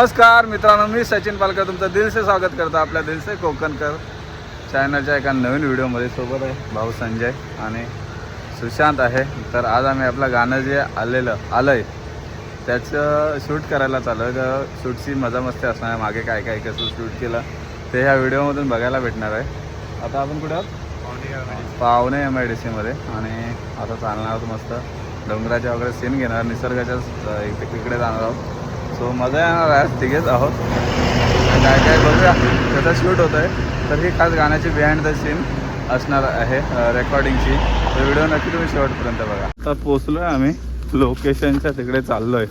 नमस्कार मित्रांनो मी सचिन पालकर. तुमचं दिलसे स्वागत करतो आपल्या दिलसे कोकणकर चॅनलच्या एका नवीन व्हिडिओमध्ये सोबत आहे भाऊ संजय आणि सुशांत आहे. तर आज आम्ही आपलं गाणं जे आलेलं आलं आहे त्याचं शूट करायला चालू आहे तर शूटची मजा मस्ती असणार आहे. मागे काय काय कसं शूट केलं ते ह्या व्हिडिओमधून बघायला भेटणार आहे. आता आपण कुठं आहोत? पावणे एम आय डी सीमध्ये आणि आता चालणार आहोत मस्त. डोंगराच्या वगैरे सीन घेणार. निसर्गाच्या इकडे तिकडे जाणार आहोत. सो मजा येणार आहे तिघेच आहोत. काय काय बघूया. कसं शूट होतं आहे तर ही खास गाण्याची बिहाइंड द सीन असणार आहे रेकॉर्डिंगची तर व्हिडिओ नक्की तुम्ही शेवटपर्यंत बघा. आता पोचलो आहे आम्ही. लोकेशनच्या तिकडे चाललो आहे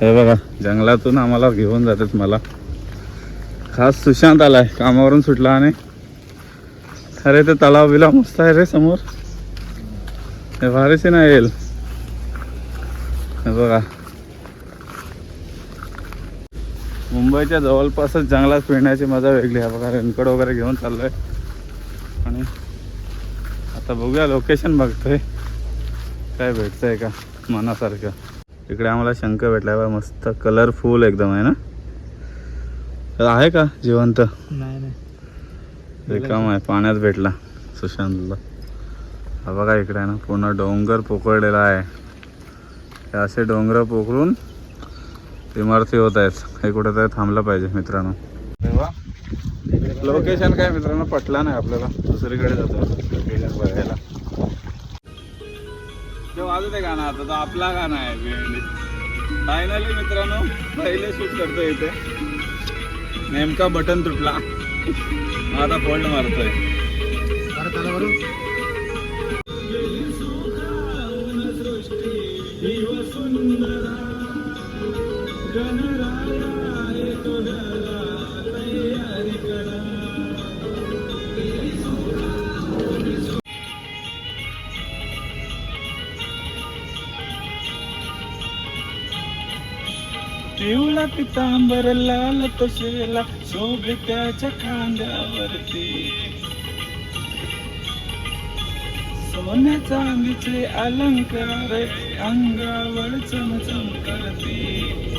हे बघा जंगलातून आम्हाला घेऊन जातात मला. खास सुशांत आला आहे कामावरून सुटला आणि. अरे ते तलाव बिलाव मस्त आहे रे समोर. हे भारीच नाही येईल. हे बघा. मुंबईच्या जवळपासच जंगलात फिरण्याची मजा वेगळी आहे. बघा रेनकोट वगैरे घेऊन चाललोय. आणि आता बघूया लोकेशन बघतोय. काय भेटतंय का? मनासारखं. इकडे आम्हाला शंख भेटलाय बघा मस्त कलरफुल एकदम आहे ना? आहे का जिवंत? नाही नाही. रिकाम आहे पाण्यात भेटला सुशांतला. हा बघा इकडे आहे ना पूर्ण डोंगर पोकळलेला आहे. असे डोंगर पोखरून इमारती होत आहेत. हे कुठेतरी थांबलं पाहिजे मित्रांनो. लोकेशन काय मित्रांनो? पटला नाही आपल्याला. दुसरीकडे जातो. लोकेशन बघायला. जो वाजत आहे गाणं आता. तो आपला गाणं आहे फायनली मित्रांनो पहिले शूट करतोय इथे. नेमका बटन तुटला. आता फोल्ड मारतोय. बरोबर पिवळा पितांबर लाल तसेला शोभे त्याच्या खांद्यावरती. सोन्या चांदीचे अलंकार अंगावर चमचम करते.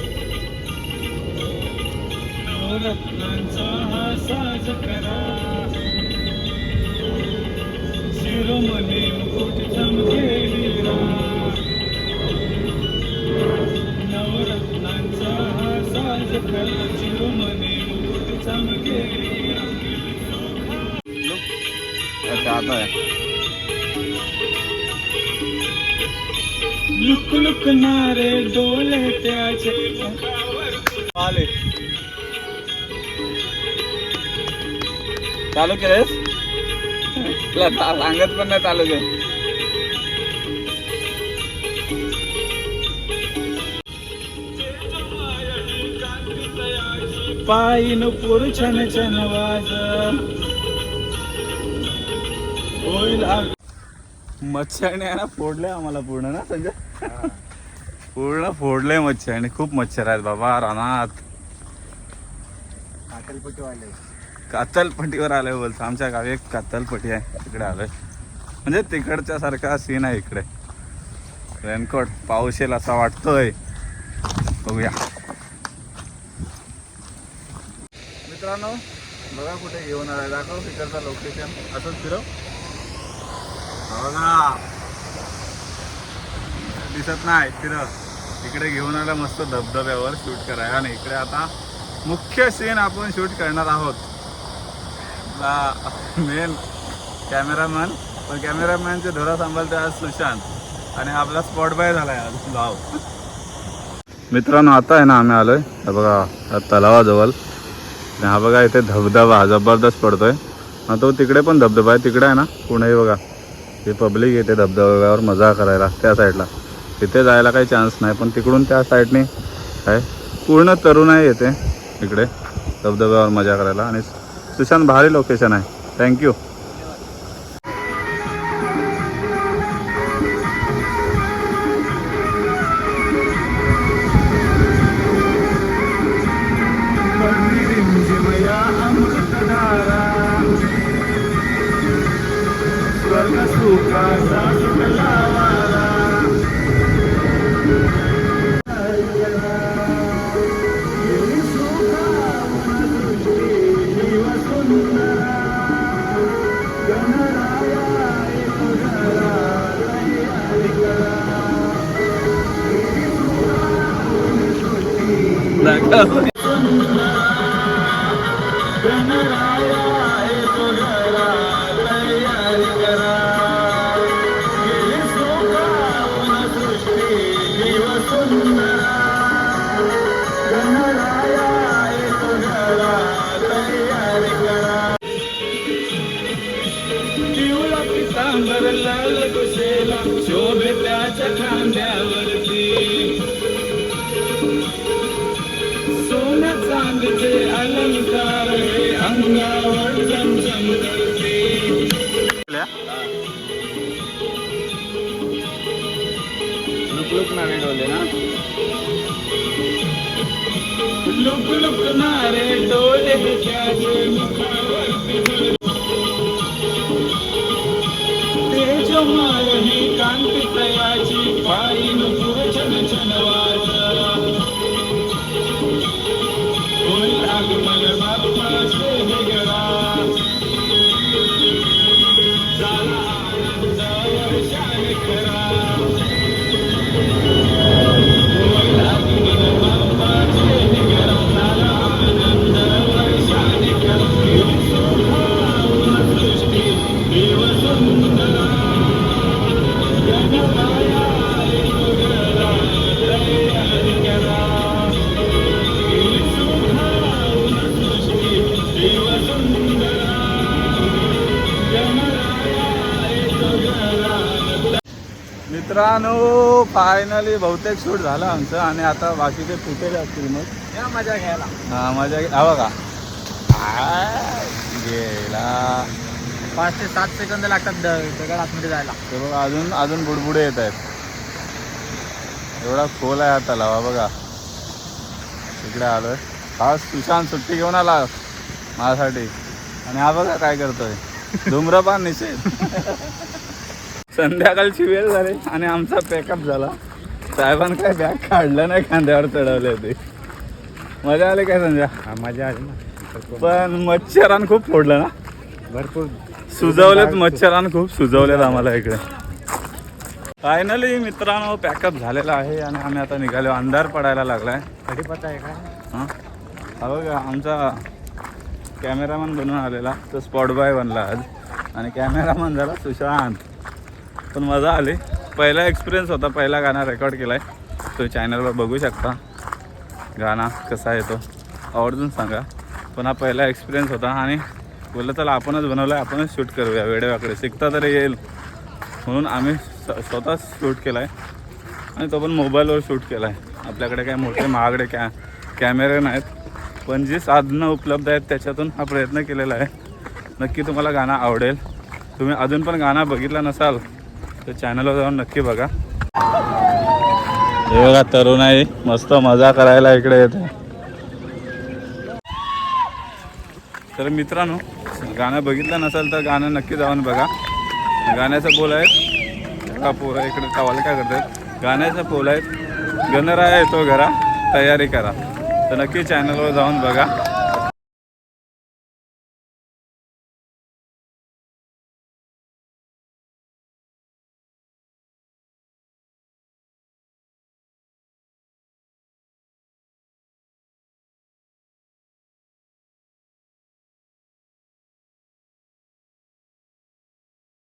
नवरत्नांचा हा साज करा. शिरोमणी मुकुट नवरत्नांचा हा साज करा. शिरोमणी मुकुट चमकेली अच्छा आता आहे. लुक लुक नारे डोले त्याचे. आले. चालू केलेस तुला सांगत पण नाही चालू केलं. पायीन पुर छन छन वाज. होईल. मच्छरने आहे ना फोडले आम्हाला पूर्ण ना संजय? पूर्ण फोडले मच्छरने खूप मच्छर आहेत बाबा रानात. कातलपट्टी वाले. कातलपट्टीवर आलोय बोलतो. आमच्या गावी एक कातलपट्टी आहे. तिकडे आलोय. म्हणजे तिकडच्या सारखा सीन आहे इकडे. रेनकोट पाऊस येईल असा वाटतोय. बघूया. मित्रांनो बघा कुठे घेऊन आलाय. दाखव तिकडचा लोकेशन असंच फिरव. बघा. दिसत नाही. फिरव. इकडे घेऊन आला मस्त धबधब्यावर शूट करायला. आणि इकडे आता मुख्य सीन आपण शूट करणार आहोत. मेन कॅमेरामॅन पण कॅमेरामॅनचे धोरा सांभाळते आज सुशांत. आणि आपला स्पॉट बाय झालाय आज भाव मित्रांनो आता आहे ना आम्ही आलोय. हा बघा तलावाजवळ. आणि हा बघा इथे धबधबा जबरदस्त पडतोय. हा तो तिकडे पण धबधबा आहे. तिकडे आहे ना पुणे बघा. हे पब्लिक येते धबधब्यावर मजा करायला त्या साईडला तिथे जायला काही चान्स नाही पण तिकडून त्या साईडने आहे. पूर्ण तरुणाई येते इकडे धबधब्यावर मजा करायला. आणि सुशांत भारी लोकेशन आहे थँक्यू casa. लुक ना? लुक लुक नारे डोले तेज माय ही कांती तयाची पायी नुपुर मित्रांनो फायनली बहुतेक शूट झालं आमचं आणि आता बाकीचे फुटेज असतील मग. या मजा घ्यायला. हा मजा घे- हा बघा. गेला. पाच ते सात सेकंद लागतात दगड आतमध्ये जायला. ते बघा अजून अजून बुडबुडे येत आहेत. एवढा खोल आहे हा तलावा बघा. इकडे आलोय. हा सुशांत सुट्टी घेऊन आला माझ्यासाठी. आणि हा बघा काय करतोय. धूम्रपान निषेध. संध्याकाळची वेळ झाली आणि आमचा पॅकअप झाला. साहेबांनी काय बॅग काढलं नाही खांद्यावर चढवले ते मजा आली काय संध्या? मजा आली ना. पण मच्छरान खूप फोडलं ना? भरपूर. सुजवलेत मच्छरान खूप सुजवलेत आम्हाला इकडे. फायनली मित्रांनो पॅकअप झालेला आहे आणि आम्ही आता निघालो. अंधार पडायला लागलाय. कढीपत्ता आहे का? हां? हा बघा आमचा कॅमेरामॅन बनून आलेला. तो स्पॉट बॉय बनला आज. आणि कॅमेरामॅन झाला सुशांत. पण मजा आली. पहिला एक्सपिरियन्स होता पहिला गाणं रेकॉर्ड केला आहे तो चॅनलवर बघू शकता. गाणं कसा आहे तो. आवर्जून सांगा. पण हा पहिला एक्सपिरियन्स होता आणि बोललं चला आपणच बनवलं आहे आपणच शूट करूया. वेडेवाकडे शिकता तरी येईल. म्हणून आम्ही स- स्वतःच शूट केला आहे आणि तो पण मोबाईलवर शूट केला आहे आपल्याकडे काय मोठे महागडे कॅ कॅमेरे नाहीत. पण जी साधनं उपलब्ध आहेत त्याच्यातून हा प्रयत्न केलेला आहे. नक्की तुम्हाला गाणं आवडेल. तुम्ही अजून पण गाणं बघितलं नसाल तर चॅनलवर जाऊन नक्की बघा. हे बघा तरुण आहे. मस्त मजा करायला इकडे येते तर मित्रांनो गाणं बघितलं नसेल तर गाणं नक्की जाऊन बघा. गाण्याचं बोल आहेत. का पोरं इकडे टवाल काय करतात? गाण्याचं बोल आहेत. गणराया येतो घरा तयारी करा. तर नक्की चॅनलवर जाऊन बघा.